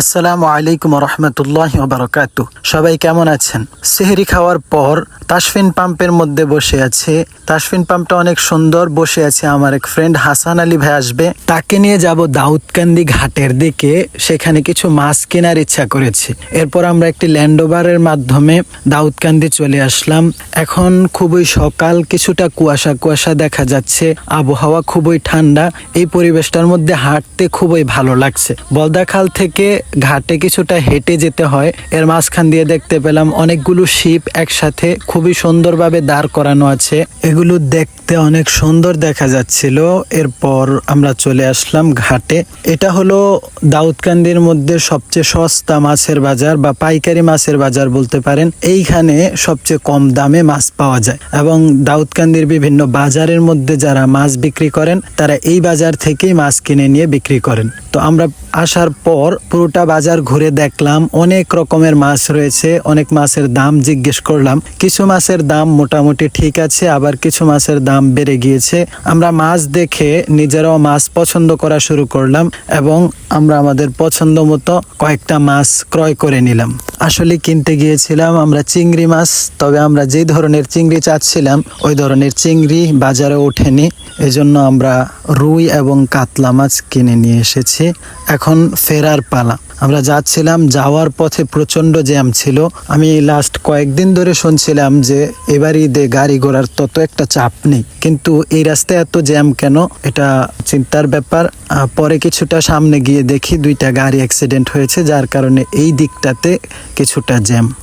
আসসালামু আলাইকুম রহমতুল্লাহ বারকাতু সবাই কেমন আছেন? সেহেরি খাওয়ার পর তাসফিন পাম্পের মধ্যে বসে আছে। তাসফিন পাম্পটা অনেক সুন্দর, বসে আছে আমার এক ফ্রেন্ড হাসান আলী ভাই আসবে। তাকে নিয়ে যাব দাউদকান্দি ঘাটের দিকে, সেখানে কিছু মাছ কেনার ইচ্ছা করেছি। এরপর আমরা একটি ল্যান্ডওভারের মাধ্যমে দাউদকান্দি চলে আসলাম। এখন খুবই সকাল, কিছুটা কুয়াশা কুয়াশা দেখা যাচ্ছে। আবহাওয়া খুবই ঠান্ডা, এই পরিবেশটার মধ্যে হাঁটতে খুবই ভালো লাগছে। বলদাখাল থেকে ঘাটে কিছুটা হেঁটে যেতে হয়। এর মাঝখান দিয়ে দেখতে পেলাম অনেকগুলো শিপ একসাথে খুবই সুন্দরভাবে দাঁড় করানো আছে। এগুলো দেখতে অনেক সুন্দর দেখা যাচ্ছিল। এরপর আমরা চলে আসলাম ঘাটে। এটা হলো দাউদকান্দির মধ্যে সবচেয়ে সস্তা মাছের বাজার বা পাইকারি মাছের বাজার বলতে পারেন। এইখানে সবচেয়ে কম দামে মাছ পাওয়া যায় এবং দাউদকান্দির বিভিন্ন বাজারের মধ্যে যারা মাছ বিক্রি করেন, তারা এই বাজার থেকেই মাছ কিনে নিয়ে বিক্রি করেন। তো আমরা আসার পর পুরোটা বাজার ঘুরে দেখলাম, অনেক রকমের মাছ রয়েছে, অনেক মাছের দাম জিজ্ঞেস করলাম। কিছু মাছের দাম মোটামুটি ঠিক আছে, আবার কিছু মাছের দাম বেড়ে গিয়েছে। আমরা মাছ দেখে নিজেরাও মাছ পছন্দ করা শুরু করলাম এবং আমরা আমাদের পছন্দ মতো কয়েকটা মাছ ক্রয় করে নিলাম। আসলে কিনতে গিয়েছিলাম আমরা চিংড়ি মাছ, তবে আমরা যে ধরনের চিংড়ি চাচ্ছিলাম, ওই ধরনের চিংড়ি বাজারে ওঠেনি। এজন্য আমরা রুই এবং কাতলা মাছ কিনে নিয়ে এসেছি। এখন ফেরার পালা। আমরা যাচ্ছিলাম, যাওয়ার পথে প্রচণ্ড জ্যাম ছিল। আমি লাস্ট কয়েকদিন ধরে শুনছিলাম যে এবার ঈদে গাড়ি ঘোড়ার তত একটা চাপ নেই। কিন্তু এই রাস্তায় এত জ্যাম কেন? এটা চিন্তার ব্যাপার। পরে কিছুটা সামনে গিয়ে দেখি দুইটা গাড়ি অ্যাক্সিডেন্ট হয়েছে, যার কারণে এই দিকটাতে কিছুটা জ্যাম।